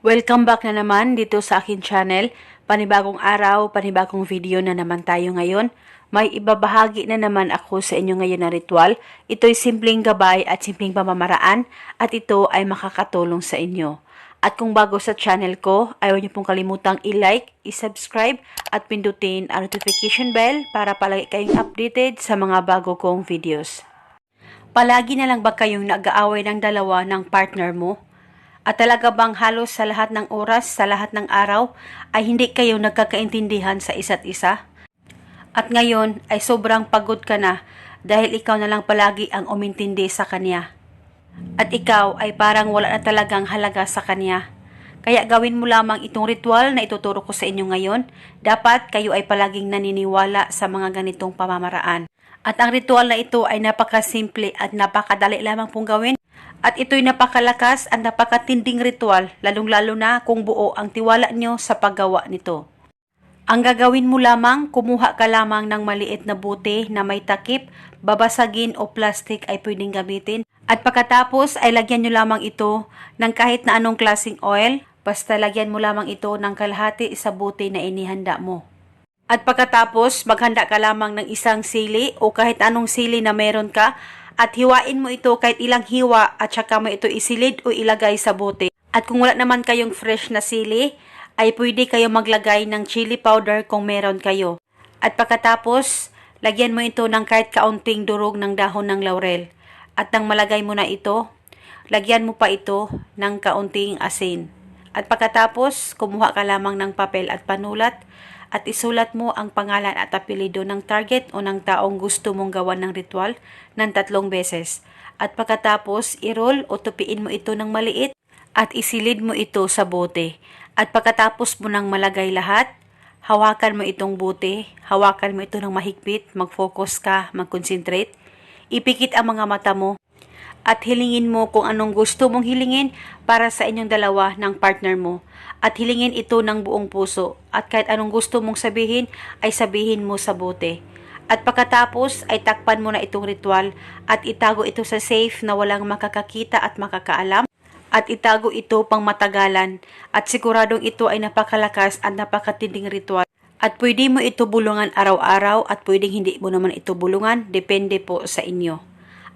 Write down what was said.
Welcome back na naman dito sa akin channel. Panibagong araw, panibagong video na naman tayo ngayon. May ibabahagi na naman ako sa inyo ngayon na ritual. Ito'y simpleng gabay at simpleng pamamaraan at ito ay makakatulong sa inyo. At kung bago sa channel ko, ayaw niyo pong kalimutang i-like, i-subscribe at pindutin ang notification bell para palagi kayong updated sa mga bago kong videos. Palagi na lang ba kayong nag-aaway ng dalawa ng partner mo? At talaga bang halos sa lahat ng oras, sa lahat ng araw, ay hindi kayo nagkakaintindihan sa isa't isa? At ngayon ay sobrang pagod ka na dahil ikaw na lang palagi ang umintindi sa kanya. At ikaw ay parang wala na talagang halaga sa kanya. Kaya gawin mo lamang itong ritual na ituturo ko sa inyo ngayon. Dapat kayo ay palaging naniniwala sa mga ganitong pamamaraan. At ang ritual na ito ay napakasimple at napakadali lamang pong gawin. At ito'y napakalakas at napakatinding ritual, lalong-lalo na kung buo ang tiwala nyo sa paggawa nito. Ang gagawin mo lamang, kumuha ka lamang ng maliit na buti na may takip, babasagin o plastic ay pwedeng gamitin. At pagkatapos ay lagyan nyo lamang ito ng kahit na anong klaseng oil, basta lagyan mo lamang ito ng kalahati sa buti na inihanda mo. At pagkatapos, maghanda ka lamang ng isang sili o kahit anong sili na meron ka at hiwain mo ito kahit ilang hiwa at saka mo ito isilid o ilagay sa bote. At kung wala naman kayong fresh na sili, ay pwede kayo maglagay ng chili powder kung meron kayo. At pagkatapos, lagyan mo ito ng kahit kaunting durog ng dahon ng laurel. At nang malagay mo na ito, lagyan mo pa ito ng kaunting asin. At pagkatapos, kumuha ka lamang ng papel at panulat at isulat mo ang pangalan at apelido ng target o ng taong gusto mong gawan ng ritual ng tatlong beses. At pagkatapos, i-roll o tupiin mo ito ng maliit at isilid mo ito sa bote. At pagkatapos mo nang malagay lahat, hawakan mo itong bote, hawakan mo ito ng mahigpit, mag-focus ka, mag-concentrate, ipikit ang mga mata mo, at hilingin mo kung anong gusto mong hilingin para sa inyong dalawa ng partner mo. At hilingin ito ng buong puso. At kahit anong gusto mong sabihin, ay sabihin mo sa bote. At pagkatapos ay takpan mo na itong ritual at itago ito sa safe na walang makakakita at makakaalam. At itago ito pang matagalan at siguradong ito ay napakalakas at napakatinding ritual. At pwede mo ito bulungan araw-araw at pwedeng hindi mo naman ito bulungan, depende po sa inyo.